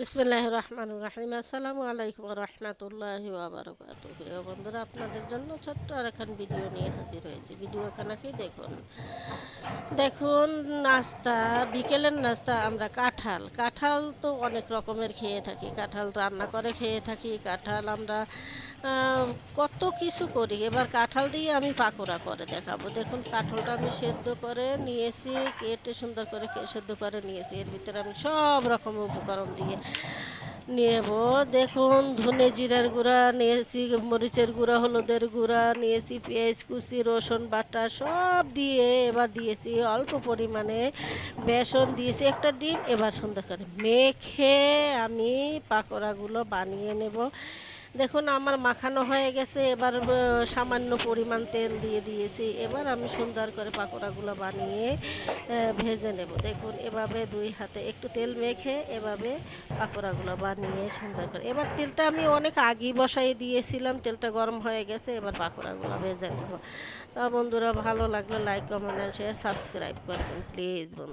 বিসমিল্লাহ রহমান রাহিম আসসালামু আলাইকুম রহমতুল্লাহ আবরকাত প্রিয় বন্ধুরা, আপনাদের জন্য ছোট্ট আর এখন ভিডিও নিয়ে হাজির হয়েছি। ভিডিও খানাকে দেখুন। দেখুন, নাস্তা, বিকেলের নাস্তা আমরা কাঁঠাল। কাঁঠাল তো অনেক রকমের খেয়ে থাকি। কাঁঠাল রান্না করে খেয়ে থাকি। কাঁঠাল আমরা কত কিছু করি। এবার কাঁঠাল দিয়ে আমি পাকোড়া করে দেখাবো। দেখুন, কাঁঠালটা আমি সেদ্ধ করে নিয়েছি, কেটে সুন্দর করে সেদ্ধ করে নিয়েছি। এর ভিতরে আমি সব রকম উপকরণ দিয়ে নেব। দেখুন, ধনে জিরার গুঁড়া নিয়েছি, মরিচের গুঁড়া, হলুদের গুঁড়া নিয়েছি, পেঁয়াজ কুচি, রসুন বাটা সব দিয়ে এবার দিয়েছি, অল্প পরিমাণে বেসন দিয়েছি, একটা ডিম। এবার সুন্দর করে মেখে আমি পাকোড়াগুলো বানিয়ে নেব। দেখুন, আমার মাখানো হয়ে গেছে। এবার সামান্য পরিমাণ তেল দিয়ে দিয়েছি। এবার আমি সুন্দর করে পাকোড়াগুলো বানিয়ে ভেজে নেব। দেখুন, এভাবে দুই হাতে একটু তেল মেখে এভাবে পাকোড়াগুলো বানিয়ে সুন্দর করে। এবার তেলটা আমি অনেক আগেই বসাই দিয়েছিলাম। তেলটা গরম হয়ে গেছে, এবার পাকোড়াগুলো ভেজে নেব। তা বন্ধুরা, ভালো লাগলে লাইক কমেন্ট শেয়ার সাবস্ক্রাইব করবেন প্লিজ বন্ধু।